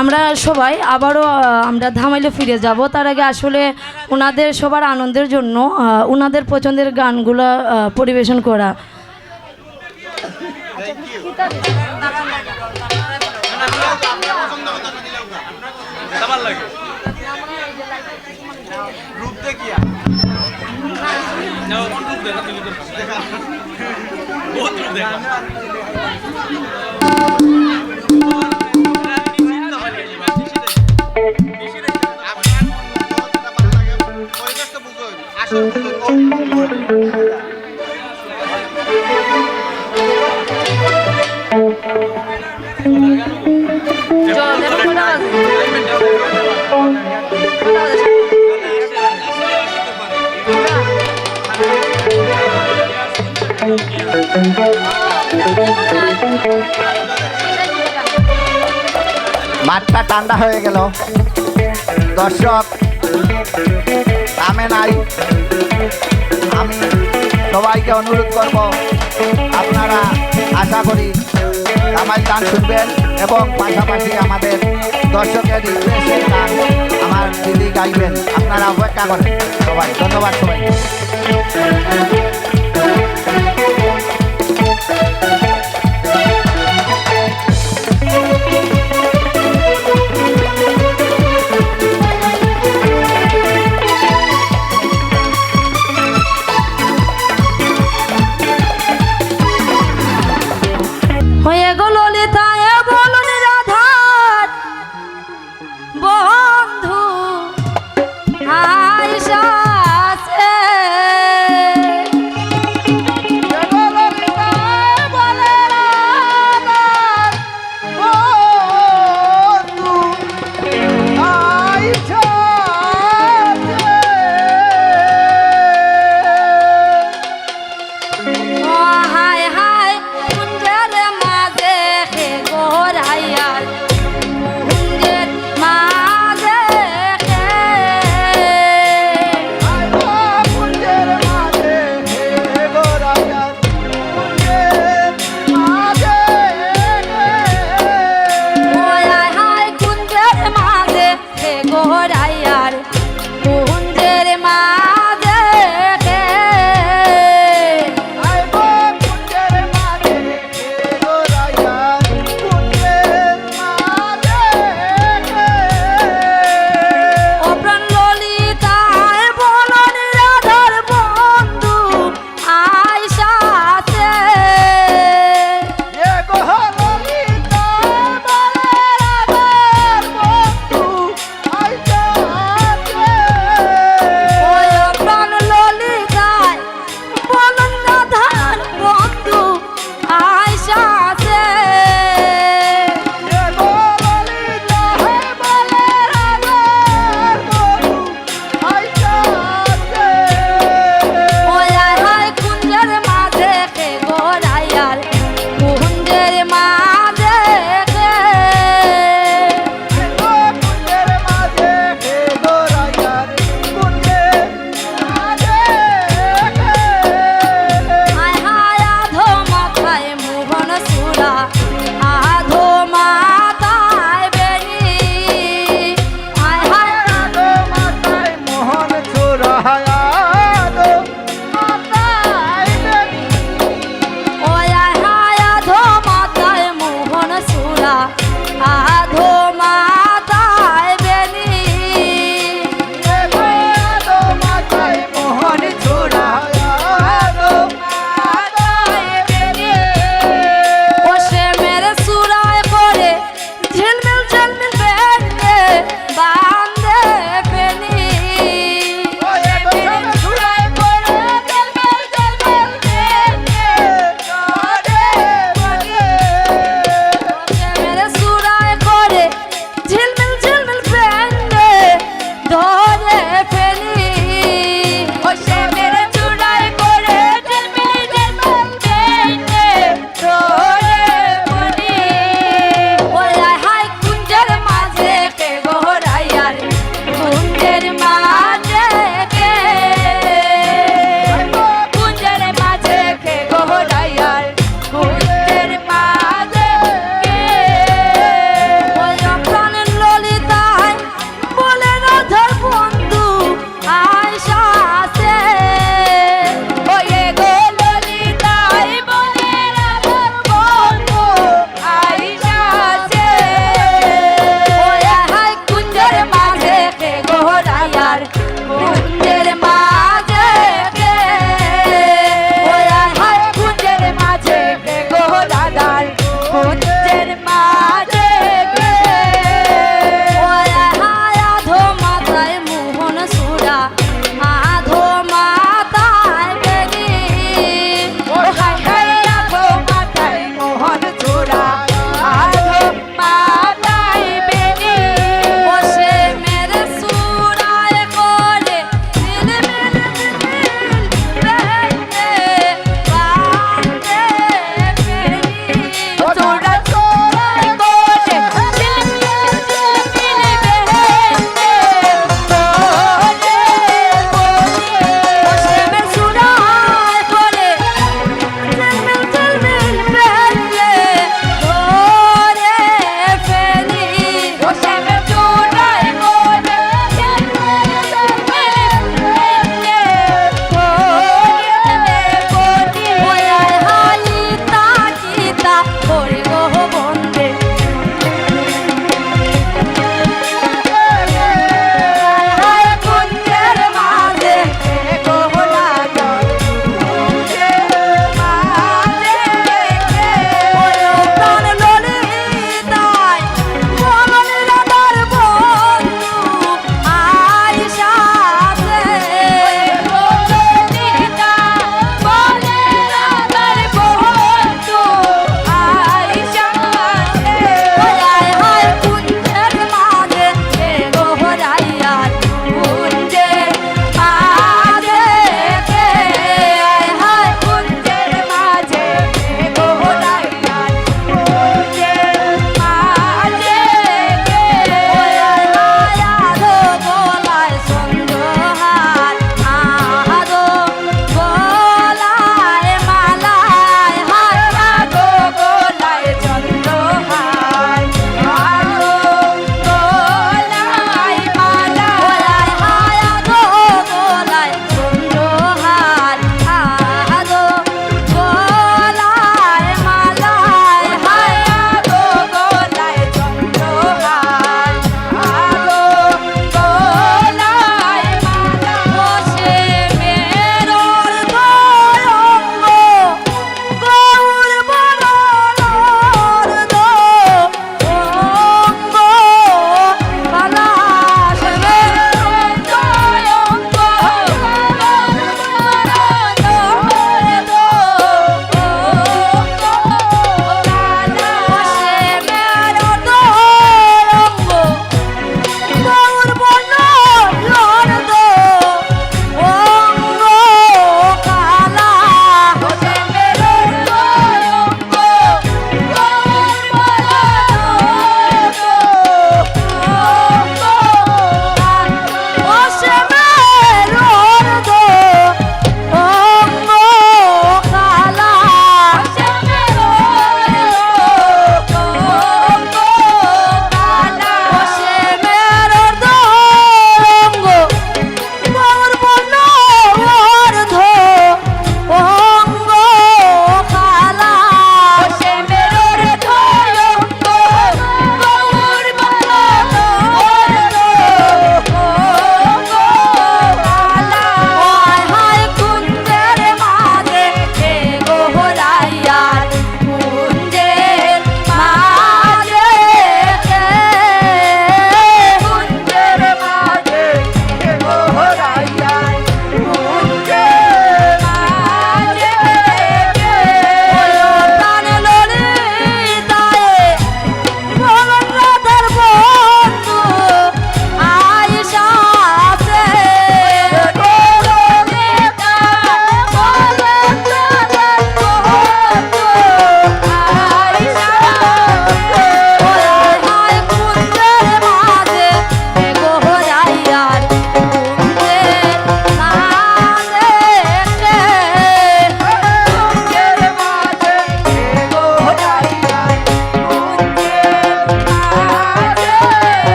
আমরা সবাই আবারও আমরা ধামাইলে ফিরে যাব। তার আগে আসলে ওনাদের সবার আনন্দের জন্য ওনাদের পছন্দের গানগুলো পরিবেশন করা। মাঠটা ঠান্ডা হয়ে গেল। দর্শক নামে নাই। আমি সবাইকে অনুরোধ করব, আপনারা আশা করি আমার গান শুনবেন এবং পাশাপাশি আমাদের দর্শকের গান আমার দিদি গাইবেন। আপনারা অপেক্ষা করেন সবাই। ধন্যবাদ সবাই চলবে বা